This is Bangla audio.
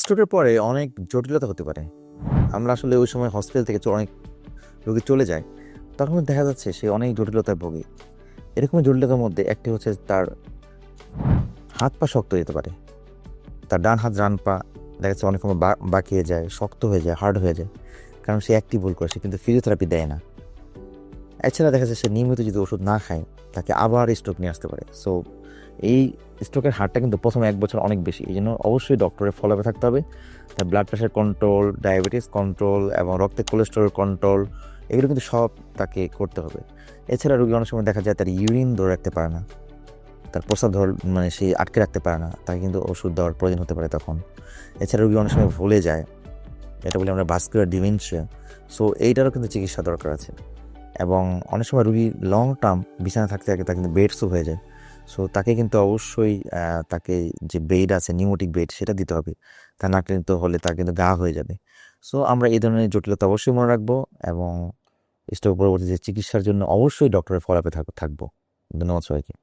স্ট্রোকের পরে অনেক জটিলতা হতে পারে। আমরা আসলে ওই সময় হসপিটাল থেকে অনেক রোগী চলে যায় তখন দেখা যাচ্ছে সে অনেক জটিলতায় ভোগে। এরকম জটিলতার মধ্যে একটি হচ্ছে তার হাত পা শক্ত হয়ে যেতে পারে। তার ডান হাত, ডান পা দেখা যাচ্ছে অনেক সময় বাঁকিয়ে যায়, শক্ত হয়ে যায় হার্ড হয়ে যায়, কারণ সে একটি ভুল করে সে কিন্তু ফিজিওথেরাপি দেয় না। এছাড়া দেখা যাচ্ছে সে নিয়মিত যদি ওষুধ না খায়, তাকে আবার স্ট্রোক নিয়ে আসতে পারে। সো এই স্ট্রোকের হারটা কিন্তু প্রথম এক বছর অনেক বেশি। এই জন্য অবশ্যই ডক্টরের ফলো থাকতে হবে। তার blood pressure control diabetes control এবং রক্তে কোলেস্টেরল কন্ট্রোল এগুলো কিন্তু সব তাকে করতে হবে। এছাড়া রোগী অনেক সময় দেখা যায় তার ইউরিন ধরে রাখতে পারে না। তার প্রস্রাব ধর মানে সে আটকে রাখতে পারে না। তাকে কিন্তু ওষুধ দেওয়ার প্রয়োজন হতে পারে তখন। এছাড়া রোগী অনেক সময় ভুলে যায়। এটা বলি আমরা বাস্কুলার ডিমেনশিয়া সো এইটারও কিন্তু চিকিৎসা দরকার আছে। এবং অনেক সময় রুগী লং টার্ম বিছানা থাকতে থাকে তা কিন্তু বেডসও হয়ে যায়। সো তাকে কিন্তু অবশ্যই তাকে যে বেড আছে নিউমোটিক বেড সেটা দিতে হবে। তা না কিন্তু হলে তা কিন্তু গা হয়ে যাবে। সো আমরা এই ধরনের জটিলতা অবশ্যই মনে রাখব এবং স্টোক পরবর্তী যে চিকিৎসার জন্য অবশ্যই ডক্টরের ফলাপে থাকব। ধন্যবাদ সবাইকে।